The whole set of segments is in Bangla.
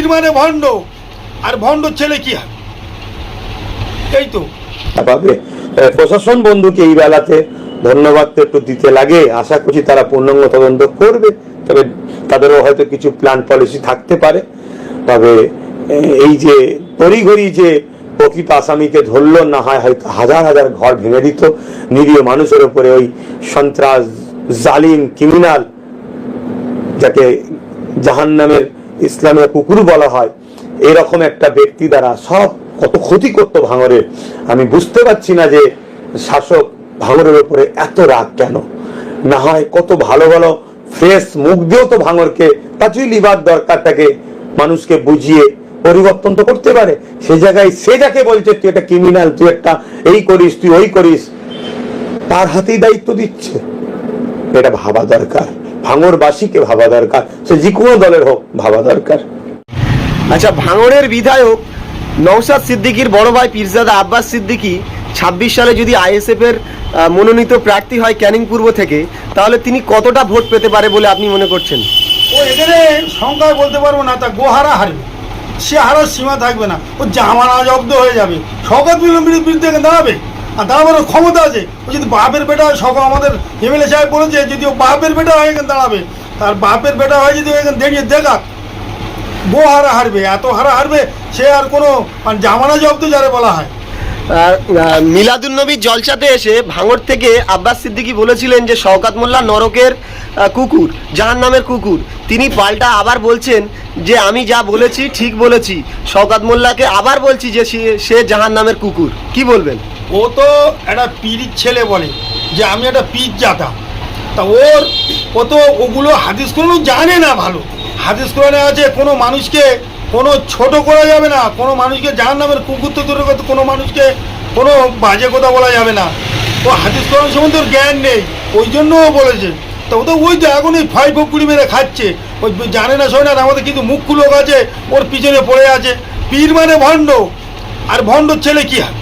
পীর মানে ভণ্ড, আর ভণ্ড ছেলে কি হয়? এই তো। পাবে প্রশাসন বন্ধুকে এই বেলাতে ধন্যবাদ তো একটু দিতে লাগে। আশা করছি তারা পূর্ণাঙ্গ তদন্ত করবে। তবে তাদেরও হয়তো কিছু প্ল্যান পলিসি থাকতে পারে। তবে এই যে তড়িঘড়ি যে প্রকৃত আসামিকে ধরলো, না হয় হয়তো হাজার হাজার ঘর ভেঙে দিত, নিরীহ মানুষের উপরে ওই সন্ত্রাস, জালিম, ক্রিমিনাল, যাকে জাহান্নামের ইসলামের কুকুর বলা হয়, এরকম একটা ব্যক্তি দ্বারা সব কত ক্ষতি করতো ভাঙরের আমি বুঝতে পারছি না যে শাসক ভাঙরের উপরে এত রাগ কেন? না হয় কত ভালো ভালো ফ্রেশ মুখ দিয়েও তো ভাঙরকে তাছুই লিবার দরকারটাকে মানুষকে বুঝিয়ে পরিবর্তন তো করতে পারে। সে জায়গায় সে যাকে বলছে, তুই একটা ক্রিমিনাল তুই একটা এই করিস, তুই ওই করিস। তার হাতেই দায়িত্ব দিচ্ছে। এটা ভাবা দরকার। ভাঙরবাসীকে ভাবা দরকার সে যে কোনো দলের হোক ভাবা দরকার। আচ্ছা ভাঙড়ের বিধায়ক নৌসাদ সিদ্দিকির বড় ভাই পীরজাদা আব্বাস সিদ্দিকি ছাব্বিশ সালে যদি আইএসএফ এর মনোনীত প্রার্থী হয় ক্যানিং পূর্ব থেকে তাহলে তিনি কতটা ভোট পেতে পারে বলে আপনি মনে করছেন? ও এখানে সংখ্যায় বলতে পারব না তা গোহারা হারবে। সে হারার সীমা থাকবে না। ও জামানা জব্দ হয়ে যাবে। বিলম্বির বিরুদ্ধে দাঁড়াবে? আর দাঁড়াবার ক্ষমতা আছে। ও যদি বাপের বেটা হয় আমাদের এমএলএ সাহেব বলেছে, যদি ও বাপের বেটা হয় এখানে দাঁড়াবে, তার বাপের বেটা হয় যদি এখানে দাঁড়িয়ে দেখাক গো হারা হারবে, এত হারা হারবে, সে আর কোনো মানে জামানা জব্দ যারে বলা হয়। মিলাদুল নবীর জলসাতে এসে ভাঙড় থেকে আব্বাস সিদ্দিকি বলেছিলেন যে শওকাত মোল্লা নরকের কুকুর জাহান নামের কুকুর। তিনি পাল্টা আবার বলছেন যে, আমি যা বলেছি, ঠিক বলেছি। শওকাত মোল্লাকে আবার বলছি যে, সে জাহান নামের কুকুর। কি বলবেন? ও তো একটা পীরির ছেলে বলে, যে আমি একটা পীর জাতা। তা ওর, ও তো ওগুলো হাদিস কোরআন জানে না ভালো। হাদিস কোরআনে আছে, কোনো মানুষকে কোনো ছোট করা যাবে না, কোনো মানুষকে জাহান নামের কুকুর তো দূরের কথা কোনো মানুষকে কোনো বাজে কথা বলা যাবে না। ও হাদিস কোরআন সম্বন্ধে ওর জ্ঞান নেই, ওই জন্য ও বলেছে। তা ও তো ওই তো এখন ওই ফাই ফকুড়ি মেরে খাচ্ছে। ওই জানে না, শোনে না আমাদের কিন্তু মুখ্য লোক আছে ওর পিছনে পড়ে আছে। পীর মানে ভণ্ড, আর ভণ্ডর ছেলে কি হয়?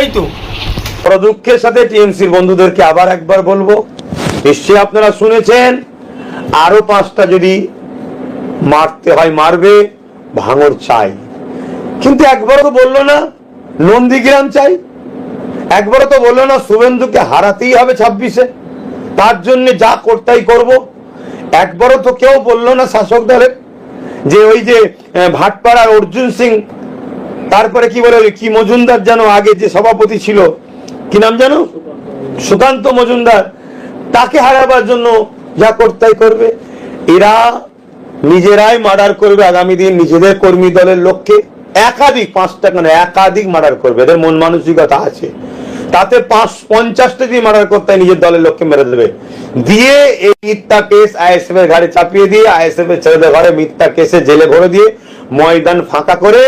এই তো। দুঃখের সাথে টিএমসির বন্ধুদেরকে আবার একবার বলব, নিশ্চয়ই আপনারা শুনেছেন, আরও পাঁচটা যদি মারতে হয়, মারবে, ভাঙর চাই। কিন্তু একবারও তো বলল না, নন্দীগ্রাম চাই। একবারও তো বলল না, শুভেন্দুকে হারাতেই হবে ছাব্বিশে। তার জন্য যা করতেই করব। একবারও তো কেউ বলল না শাসক দলের, যে ওই যে ভাটপাড়ার অর্জুন সিং তারপরে কি বলে কি মজুমদার যেন আগে যে সভাপতি ছিল? কি নাম জানো সুকান্ত মজুমদার। তাকে হারাবার জন্য যা করতেই করবে। এরা নিজেরাই মার্ডার করবে আগামী দিন নিজেদের কর্মী দলের লোককে। একাধিক, পাঁচটা কেন? একাধিক মার্ডার করবে। এদের মন মানসিকতা আছে। তাতে পাঁচ, পঞ্চাশটা দিয়ে মার্ডার করতে নিজের দলের লোককে মেরে দেবে। দিয়ে এই মিথ্যা কেস আইএসএফ এর ঘাড়ে চাপিয়ে দিয়ে আইএসএফ এর ছেলেদের ঘরে মিথ্যা কেসে জেলে ভরে দিয়ে ময়দান ফাঁকা করে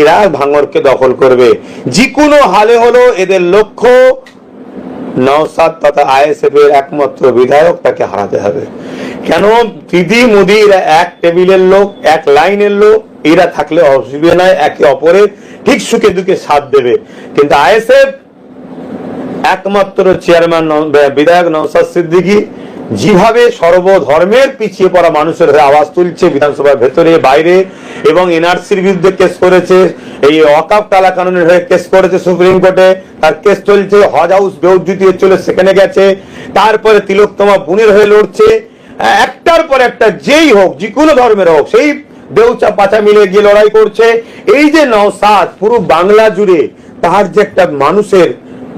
এরা ভাঙরকে দখল করবে। যে কোনো হালে হলো এদের লক্ষ্য নওসাদ তথা আইএসএফ এর একমাত্র বিধায়ক তাকে হারাতে হবে। কেন? দিদি মোদি এরা এক টেবিলের লোক, এক লাইনের লোক, এরা থাকলে অসুবিধা নাই একে অপরের ঠিক সুখে দুঃখে সাথ দেবে। কিন্তু আইএসএফ একমাত্র চেয়ারম্যান বিধায়ক নওসাদ সিদ্দিকী যেভাবে সর্বধর্মের পিছিয়ে পড়া মানুষের হয়ে আওয়াজ তুলছে বিধানসভার ভেতরে, বাইরে, এবং এনআরসির বিরুদ্ধে কেস করেছে, এই অকাপ কালা কানুনের হয়ে কেস করেছে সুপ্রিম কোর্টে, তার কেস চলছে, হজ হাউস বেউদ্যুতি চলে, সেখানে গেছে, তারপরে তিলোত্তমা বুনের হয়ে লড়ছে, একটার পর একটা যেই হোক যে কোনো ধর্মের হোক, সেই দেউচা পাচা মিলে গিয়ে লড়াই করছে। এই যে নওসাদ, পুরো বাংলা জুড়ে তার যে একটা মানুষের,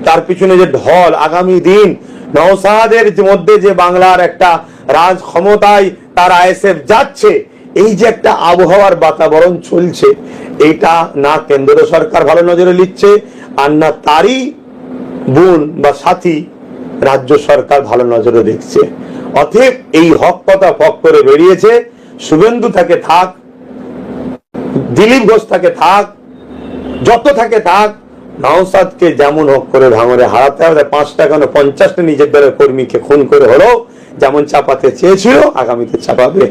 তার পিছনে যে ঢল আগামী দিন নওসাদের মধ্যে যে বাংলার একটা রাজ ক্ষমতায় তার আইএসএফ যাচ্ছে, এই যে একটা আবহাওয়ার বাতাবরণ চলছে, এটা না কেন্দ্র সরকার ভালো নজরে নিচ্ছে আর না তারই বোন বা সাথী রাজ্য সরকার ভালো নজরে দেখছে। অতএব এই হক কথা ফক করে বেরিয়েছে। শুভেন্দু থাকে থাক, দিলীপ ঘোষ থাকে থাক, যত থাকে থাক নওসাদকে যেমন হোক করে ভাঙরে হারাতে হবে, পাঁচটা কেন? পঞ্চাশটা নিজের দলের কর্মীকে খুন করে হলো যেমন চাপাতে চেয়েছিল, আগামীতে চাপাবে।